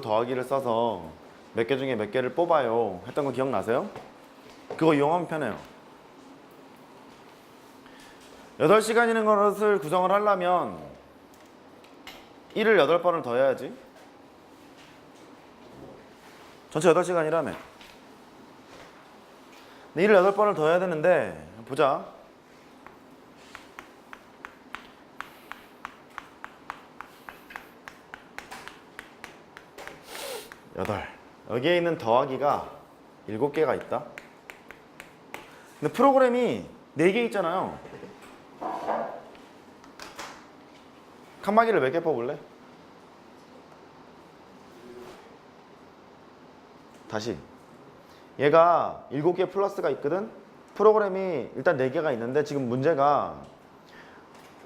더하기를 써서 몇 개 중에 몇 개를 뽑아요. 했던 거 기억나세요? 그거 이용하면 편해요. 8시간이는 것을 구성을 하려면 1을 8번을 더 해야지. 전체 8시간이라며 근데 1을 8번을 더 해야 되는데 보자 여덟. 여기에 있는 더하기가 일곱 개가 있다. 근데 프로그램이 네개 있잖아요. 칸막이를 몇 개 뽑을래? 다시. 얘가 일곱 개 플러스가 있거든. 프로그램이 일단 네 개가 있는데 지금 문제가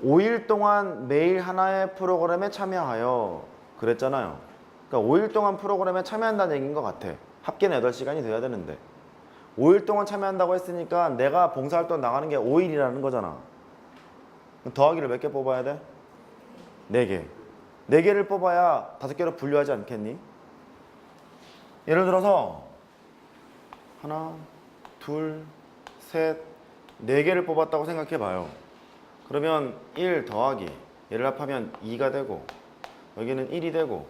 5일 동안 매일 하나의 프로그램에 참여하여 그랬잖아요. 그러니까 5일 동안 프로그램에 참여한다는 얘기인 것 같아. 합계는 8시간이 돼야 되는데. 5일 동안 참여한다고 했으니까 내가 봉사활동 나가는 게 5일이라는 거잖아. 더하기를 몇 개 뽑아야 돼? 4개. 4개를 뽑아야 5개로 분류하지 않겠니? 예를 들어서 하나, 둘, 셋, 4개를 뽑았다고 생각해 봐요. 그러면 1 더하기 얘를 합하면 2가 되고 여기는 1이 되고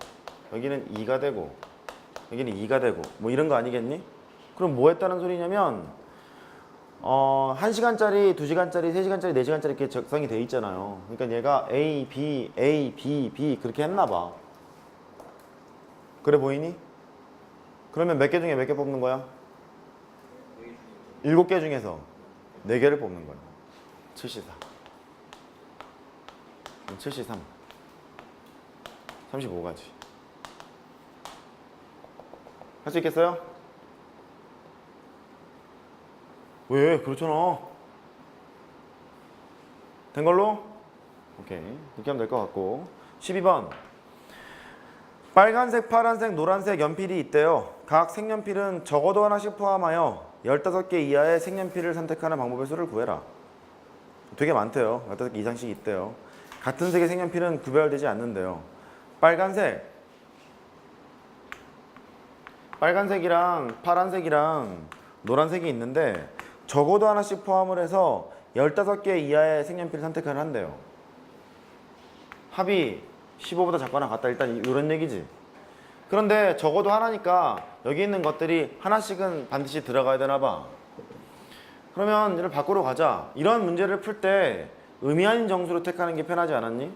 여기는 2가 되고 여기는 2가 되고 뭐 이런 거 아니겠니? 그럼 뭐 했다는 소리냐면 어, 1시간짜리, 2시간짜리, 3시간짜리, 4시간짜리 이렇게 적성이 돼 있잖아요. 그러니까 얘가 A, B, A, B, B 그렇게 했나 봐. 그래 보이니? 그러면 몇 개 중에 몇 개 뽑는 거야? 7개 중에서 4개를 뽑는 거야. 74. 73. 35가지. 할 수 있겠어요? 왜? 그렇잖아. 된 걸로? 오케이. 이렇게 하면 될 것 같고. 12번. 빨간색, 파란색, 노란색 연필이 있대요. 각 색연필은 적어도 하나씩 포함하여 15개 이하의 색연필을 선택하는 방법의 수를 구해라. 되게 많대요. 15개 이상씩 있대요. 같은 색의 색연필은 구별되지 않는데요. 빨간색. 빨간색이랑 파란색이랑 노란색이 있는데 적어도 하나씩 포함을 해서 15개 이하의 색연필 선택을 한대요. 합이 15보다 작거나 같다. 일단 이런 얘기지. 그런데 적어도 하나니까 여기 있는 것들이 하나씩은 반드시 들어가야 되나 봐. 그러면 이를 밖으로 가자. 이런 문제를 풀 때 의미 아닌 정수로 택하는 게 편하지 않았니?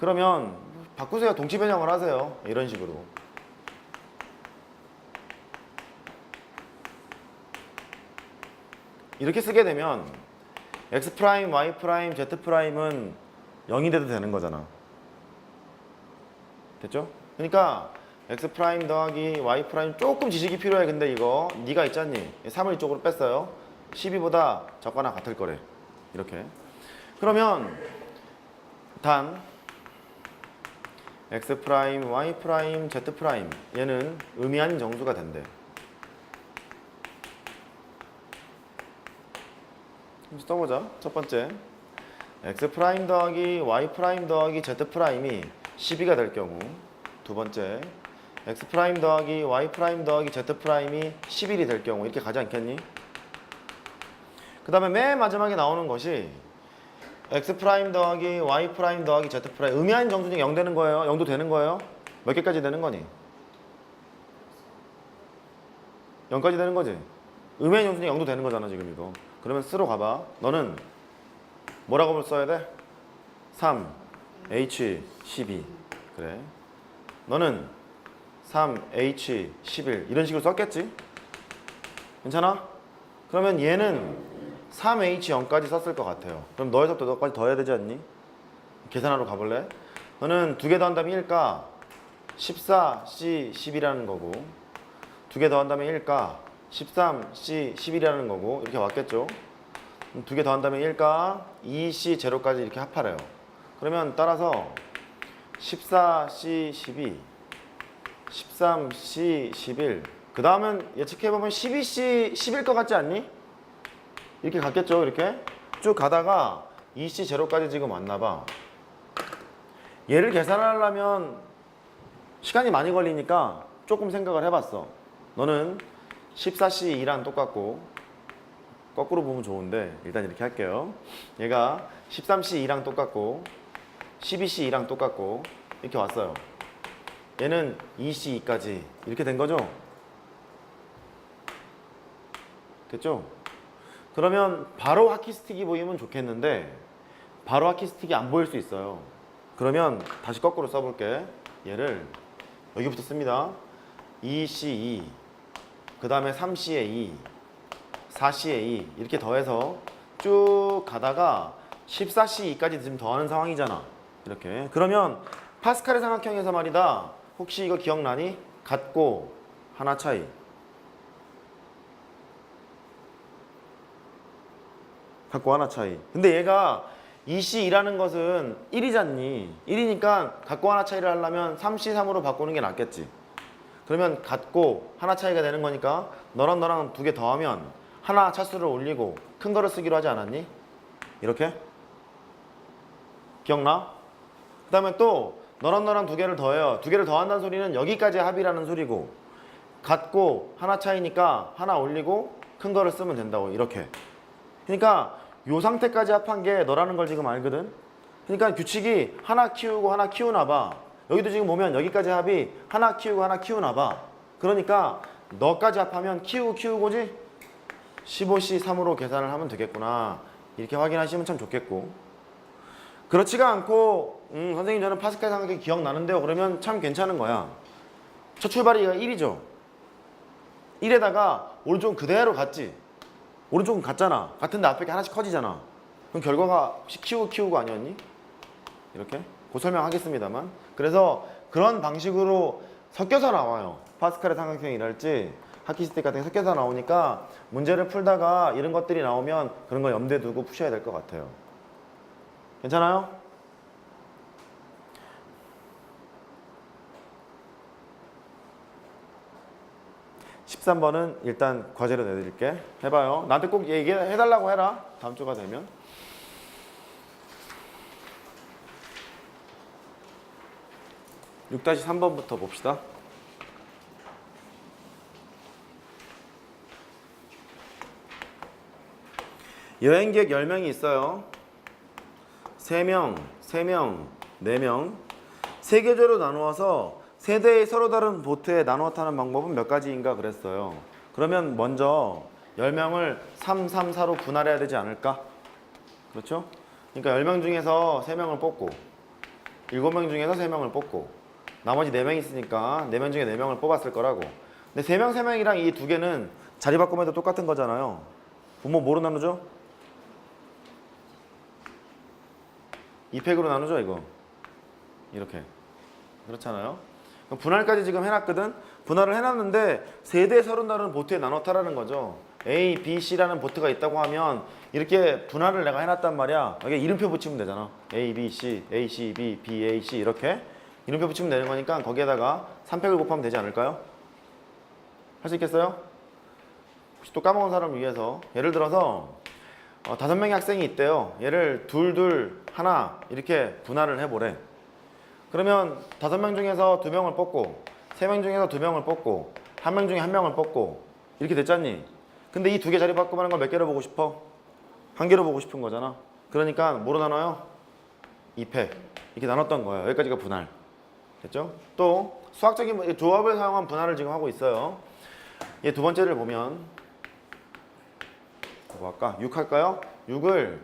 그러면 바꾸세요. 동치 변형을 하세요. 이런 식으로. 이렇게 쓰게 되면 x 프라임, y 프라임, z 프라임은 0이 돼도 되는 거잖아. 됐죠? 그러니까 x 프라임 더하기 y 프라임 조금 지식이 필요해. 근데 이거 네가 있잖니. 3을 이쪽으로 뺐어요. 12보다 적거나 같을 거래. 이렇게. 그러면 단 x 프라임, y 프라임, z 프라임 얘는 의미 아닌 정수가 된대. 한번 써보자. 첫 번째 x 프라임 더하기 y 프라임 더하기 z 프라임이 12가 될 경우 두 번째 x 프라임 더하기 y 프라임 더하기 z 프라임이 11이 될 경우 이렇게 가지 않겠니? 그 다음에 맨 마지막에 나오는 것이 x 프라임 더하기 y 프라임 더하기 z 프라임 의미 아닌 정수 중에 0 되는 거예요? 0도 되는 거예요? 몇 개까지 되는 거니? 0까지 되는 거지? 의미 아닌 정수 중에 0도 되는 거잖아 지금 이거 그러면 쓰러 가봐 너는 뭐라고 써야 돼? 3 H 12 그래 너는 3 H 11 이런 식으로 썼겠지? 괜찮아? 그러면 얘는 3H0까지 썼을 것 같아요. 그럼 너에서부터 너까지 더해야 되지 않니? 계산하러 가볼래? 너는 두 개 더한다면 1가 14C 10이라는 거고 두 개 더한다면 1 가 13C 11이라는 거고 이렇게 왔겠죠? 두 개 더한다면 1가 2C 제로까지 이렇게 합하래요. 그러면 따라서 14C 12 13C 11 그 다음은 예측해보면 12C 10일 것 같지 않니? 이렇게 갔겠죠 이렇게 쭉 가다가 2C 제로까지 지금 왔나 봐 얘를 계산하려면 시간이 많이 걸리니까 조금 생각을 해봤어. 너는 14C2랑 똑같고 거꾸로 보면 좋은데 일단 이렇게 할게요. 얘가 13C2랑 똑같고 12C2랑 똑같고 이렇게 왔어요. 얘는 2C2까지 이렇게 된 거죠? 됐죠? 그러면 바로 하키스틱이 보이면 좋겠는데 바로 하키스틱이 안 보일 수 있어요. 그러면 다시 거꾸로 써볼게. 얘를 여기부터 씁니다. 2C2 그 다음에 3C에 2 4C에 2 이렇게 더해서 쭉 가다가 14C2까지 지금 더하는 상황이잖아. 이렇게 그러면 파스칼의 삼각형에서 말이다. 혹시 이거 기억나니? 같고 하나 차이. 갖고 하나 차이. 근데 얘가 2C2라는 것은 1이잖니. 1이니까 갖고 하나 차이를 하려면 3C3으로 바꾸는 게 낫겠지. 그러면 같고 하나 차이가 되는 거니까 너랑 너랑 두 개 더하면 하나 차수를 올리고 큰 거를 쓰기로 하지 않았니? 이렇게? 기억나? 그 다음에 또 너랑 너랑 두 개를 더해요. 두 개를 더한다는 소리는 여기까지 합이라는 소리고 같고 하나 차이니까 하나 올리고 큰 거를 쓰면 된다고 이렇게. 그러니까 요 상태까지 합한 게 너라는 걸 지금 알거든. 그러니까 규칙이 하나 키우고 하나 키우나 봐. 여기도 지금 보면 여기까지 합이 하나 키우고 하나 키우나 봐. 그러니까 너까지 합하면 키우고 키우고지 15C 3으로 계산을 하면 되겠구나. 이렇게 확인하시면 참 좋겠고. 그렇지가 않고 음, 선생님 저는 파스칼 삼각형 기억나는데요. 그러면 참 괜찮은 거야. 첫 출발이 1이죠. 1에다가 오른쪽은 그대로 갔지. 오른쪽은 같잖아. 같은데 앞에 게 하나씩 커지잖아. 그럼 결과가 혹시 키우고 키우고 아니었니? 이렇게? 곧 설명하겠습니다만. 그래서 그런 방식으로 섞여서 나와요. 파스칼의 삼각형이랄지 하키스틱 같은 게 섞여서 나오니까 문제를 풀다가 이런 것들이 나오면 그런 거 염두에 두고 푸셔야 될 것 같아요. 괜찮아요? 십삼 번은 일단 과제로 내드릴게. 해봐요. 나한테 꼭 얘기해달라고 해라. 다음 주가 되면. 육 다시 삼번부터 봅시다. 여행객 10명이 있어요. 3명, 3명, 4명. 세 계절로 나누어서 세대의 서로 다른 보트에 나누어 타는 방법은 몇 가지인가 그랬어요. 그러면 먼저 10명을 3, 3, 4로 분할해야 되지 않을까? 그렇죠? 그러니까 10명 중에서 3명을 뽑고 7명 중에서 3명을 뽑고 나머지 4명 있으니까 4명 중에 4명을 뽑았을 거라고. 근데 3명, 3명이랑 이 두 개는 자리 바꾸면 똑같은 거잖아요. 부모 뭐로 나누죠? 2팩으로 나누죠 이거? 이렇게. 그렇잖아요? 분할까지 지금 해놨거든? 분할을 해놨는데 세대 서른 다른 보트에 나눠 타라는 거죠. A, B, C라는 보트가 있다고 하면 이렇게 분할을 내가 해놨단 말이야. 여기 이름표 붙이면 되잖아. A, B, C, A, C, B, B, A, C 이렇게 이름표 붙이면 되는 거니까 거기에다가 3팩을 곱하면 되지 않을까요? 할 수 있겠어요? 혹시 또 까먹은 사람을 위해서 예를 들어서 어, 다섯 명의 학생이 있대요. 얘를 둘, 둘, 하나 이렇게 분할을 해보래. 그러면 다섯 명 중에서 두 명을 뽑고, 세 명 중에서 두 명을 뽑고, 한 명 중에 한 명을 뽑고 이렇게 됐잖니. 근데 이 두 개 자리 바꾸는 걸몇 개로 보고 싶어? 한 개로 보고 싶은 거잖아. 그러니까 뭐로 나눠요? 2패 이렇게 나눴던 거예요. 여기까지가 분할. 됐죠? 또 수학적인 조합을 사용한 분할을 지금 하고 있어요. 얘 두 번째를 보면 뭐 할까? 6 할까요? 6을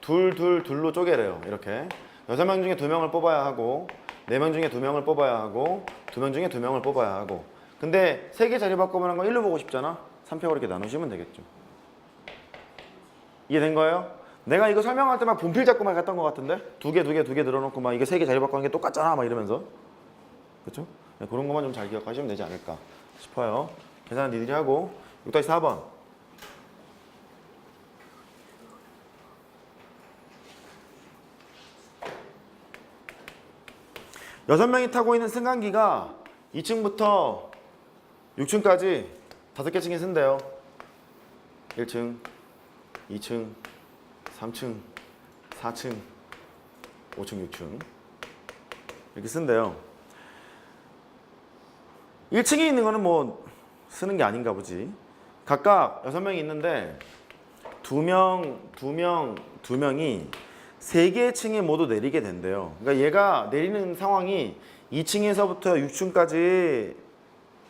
둘, 둘, 둘로 쪼개래요. 이렇게. 여섯 명 중에 두 명을 뽑아야 하고, 네명 중에 두 명을 뽑아야 하고, 두명 중에 두 명을 뽑아야 하고. 근데 세개 자리 바꾸면 건 1로 보고 싶잖아? 3표로 이렇게 나누시면 되겠죠. 이해된 거예요? 내가 이거 설명할 때막 분필 잡고 막 했던 것 같은데? 두 개, 두 개, 두 개 늘어놓고 막 이게 세 개 자리 바꾸는 게 똑같잖아? 막 이러면서. 그쵸? 네, 그런 것만 좀 잘 기억하시면 되지 않을까 싶어요. 계산은 니들이 하고, 6-4번. 여섯 명이 타고 있는 승강기가 2층부터 6층까지 다섯 개 층에 쓴대요. 1층, 2층, 3층, 4층, 5층, 6층 이렇게 쓴대요. 1층에 있는 거는 뭐 쓰는 게 아닌가 보지. 각각 여섯 명이 있는데 두 명, 두 명, 두 명이 세 개의 층에 모두 내리게 된대요. 그러니까 얘가 내리는 상황이 2층에서부터 6층까지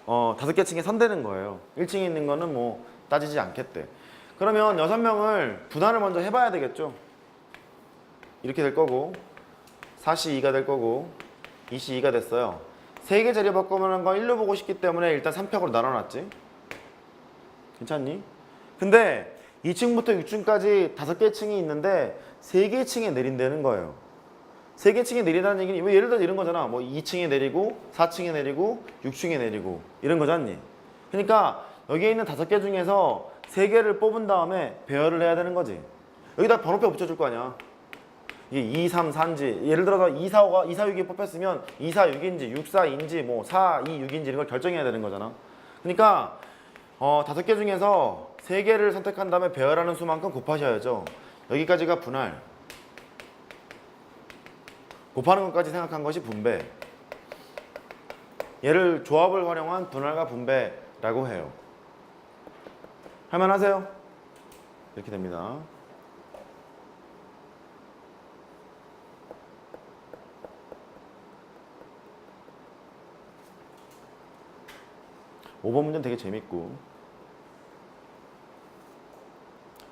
어, 다섯 개 층에 선대는 거예요. 1층에 있는 거는 뭐 따지지 않겠대. 그러면 여섯 명을 분할을 먼저 해봐야 되겠죠. 이렇게 될 거고 4시 2가 될 거고 2시 2가 됐어요. 세개 자리 바꾸는 건 1로 보고 싶기 때문에 일단 3팩으로 나눠놨지. 괜찮니? 근데 2층부터 6층까지 다섯 개 층이 있는데 세개 층에 내린다는 거예요. 세개 층에 내린다는 얘기는 뭐 예를 들어 이런 거잖아. 뭐 2층에 내리고 4층에 내리고 6층에 내리고 이런 거잖니. 그러니까 여기에 있는 다섯 개 중에서 세 개를 뽑은 다음에 배열을 해야 되는 거지. 여기다 번호표 붙여줄 거 아니야. 이게 2, 3, 4인지 예를 들어서 2, 4, 5가 2, 4, 6이 뽑혔으면 2, 4, 6인지 6, 4인지 뭐 4, 2, 6인지 이런 걸 결정해야 되는 거잖아. 그러니까 어, 다섯 개 중에서 세 개를 선택한 다음에 배열하는 수만큼 곱하셔야죠. 여기까지가 분할. 곱하는 것까지 생각한 것이 분배. 얘를 조합을 활용한 분할과 분배라고 해요. 할만하세요? 이렇게 됩니다. 오번 문제는 되게 재밌고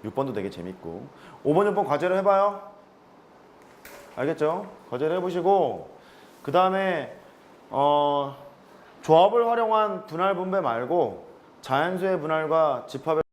6번도 되게 재밌고 5번, 6번 과제를 해봐요 알겠죠? 과제를 해보시고 그 다음에 어, 조합을 활용한 분할 분배 말고 자연수의 분할과 집합의